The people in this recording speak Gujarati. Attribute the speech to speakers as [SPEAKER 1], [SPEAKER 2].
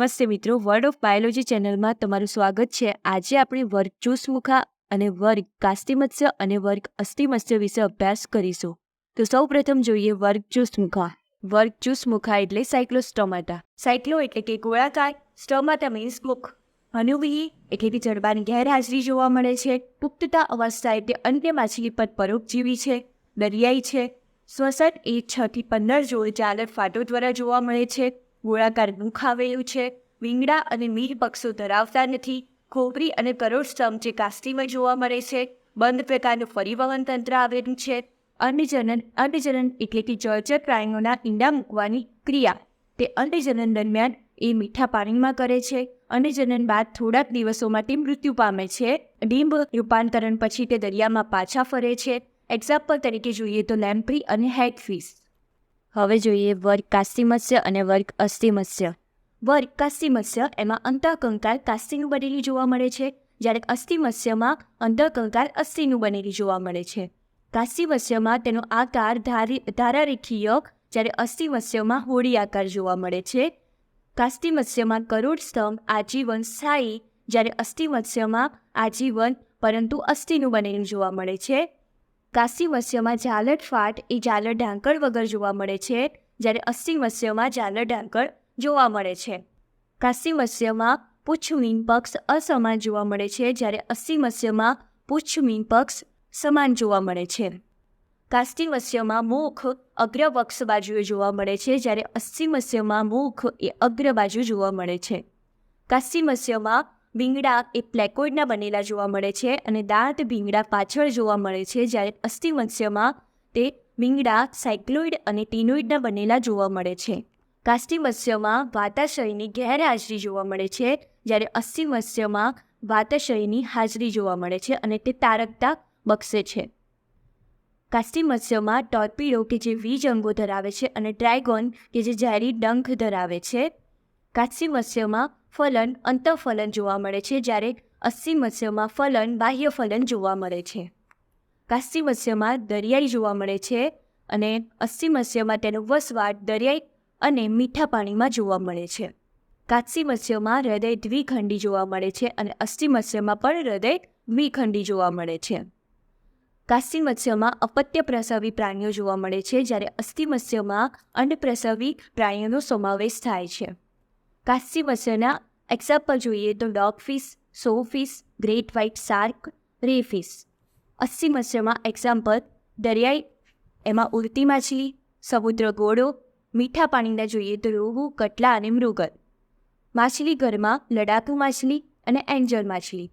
[SPEAKER 1] નમસ્તે મિત્રો વર્ડ ઓફ બાયોલોજી ચેનલમાં તમારું સ્વાગત છે. આજે આપણે વર્ગ ચૂસમુખા અને વર્ગ કાસ્તિમત્સ્ય અને વર્ગ અસ્થિમત્સ્ય વિશે અભ્યાસ કરીશું. તો સૌ પ્રથમ જોઈએ વર્ગ ચૂસમુખા વર્ગ ચૂસમુખા એટલે સાયક્લોસ્ટોમાટા. સાયક્લો એટલે કે ગોળાકાર, સ્ટોમાટા મીન્સ મુખ. અનુવિહી એટલે કે જડબાની ગેરહાજરી જોવા મળે છે. પુખ્તતા અવસ્થા એટલે અન્ય માછલી પર પરોપજીવી છે. દરિયાઈ છે. શ્વસન એ છ થી પંદર જોડ ચાલક ફાટો દ્વારા જોવા મળે છે. ગોળાકાર મુખ આવેલું છે. વીંગડા અને મીર પક્ષો ધરાવતા નથી. ખોપરી અને કરોડ જે કાસ્ટીમાં જોવા મળે છે. બંધ પ્રકારનું પરિવહન તંત્ર આવેલું છે. અંડજનન અંડજનન એટલે કે જળચર પ્રાણીઓના ઈંડા મૂકવાની ક્રિયા. તે અંડજનન દરમિયાન એ મીઠા પાણીમાં કરે છે. અંડજનન બાદ થોડાક દિવસોમાં તે મૃત્યુ પામે છે. ડીંબ રૂપાંતરણ પછી તે દરિયામાં પાછા ફરે છે. એક્ઝામ્પલ તરીકે જોઈએ તો લેમ્પ્રી અને હેગફિશ હવે જોઈએ વર્ગ કાસ્તિમત્સ્ય અને વર્ગ અસ્થિમત્સ્ય. વર્ગ કાસ્તિમત્સ્ય એમાં અંતઃકંકાર કાસ્તિનું બનેલી જોવા મળે છે, જ્યારે અસ્થિમત્સ્યમાં અંતઃકંકાર અસ્થિનું બનેલી જોવા મળે છે. કાસ્તિમત્સ્યમાં તેનો આકાર ધારી, ધારારેખીય, જ્યારે અસ્થિમત્સ્યમાં હોડી આકાર જોવા મળે છે. કાસ્તિમત્સ્યમાં કરોડ સ્તંભ આજીવન સ્થાયી, જ્યારે અસ્થિમત્સ્યમાં આજીવન પરંતુ અસ્થિનું બનેલું જોવા મળે છે. કાસ્તિમત્સ્યમાં ઝાલર ફાટ એ ઝાલર ઢાંકળ વગર જોવા મળે છે, જ્યારે અસ્થિમત્સ્યમાં ઝાલર ઢાંકળ જોવા મળે છે. કાસ્તિમત્સ્યમાં પૂછમીન પક્ષ અસમાન જોવા મળે છે, જ્યારે અસ્થિમત્સ્યમાં પૂછમીન પક્ષ સમાન જોવા મળે છે. કાસ્તિમત્સ્યમાં મુખ અગ્રવક્ષ બાજુએ જોવા મળે છે, જ્યારે અસ્થિમત્સ્યમાં મુખ એ અગ્ર બાજુ જોવા મળે છે. કાસ્તિમત્સ્યમાં ભીંગડા એ પ્લેકોઇડના બનેલા જોવા મળે છે અને દાંત ભીંગડા પાછળ જોવા મળે છે જ્યારે અસ્થિમત્સ્યમાં તે ભીંગડા સાયક્લોઇડ અને ટીનોઇડના બનેલા જોવા મળે છે. કાસ્તિમત્સ્યમાં વાતાશયની ગેરહાજરી જોવા મળે છે જ્યારે અસ્થિમત્સ્યમાં વાતાશયની હાજરી જોવા મળે છે અને તે તારકતા બક્ષે છે. કાસ્તિમત્સ્યમાં ટોર્પીડો કે જે વીજ અંગો ધરાવે છે અને ડ્રેગોન કે જે ઝેરી ડંખ ધરાવે છે. કાસ્તિમત્સ્યમાં ફલન, અંતઃફલન જોવા મળે છે, જ્યારે અસ્થિમત્સ્યમાં ફલન, બાહ્ય ફલન જોવા મળે છે. કાસ્તિમત્સ્યમાં દરિયાઈ જોવા મળે છે અને અસ્થિમત્સ્યમાં તેનો વસવાટ દરિયાઈ અને મીઠા પાણીમાં જોવા મળે છે. કાસ્તિમત્સ્યમાં હૃદય દ્વિખંડી જોવા મળે છે અને અસ્થિમત્સ્યમાં પણ હૃદય દ્વિખંડી જોવા મળે છે. કાસ્તિમત્સ્યમાં અપત્ય પ્રસવી પ્રાણીઓ જોવા મળે છે, જ્યારે અસ્થિમત્સ્યમાં અંડપ્રસવી પ્રાણીઓનો સમાવેશ થાય છે. કાસ્તિમત્સ્યના એક્ઝામ્પલ જોઈએ તો dog fish saw fish great white shark અસ્સી મસ્યમાં એક્ઝામ્પલ દરિયાઈ, એમાં ઉડતી માછલી, સમુદ્ર ગોળો મીઠા પાણીના જોઈએ તો રોહુ, કટલા અને મૃગલ. માછલી ઘરમાં લડાકુ માછલી અને એન્જલ માછલી.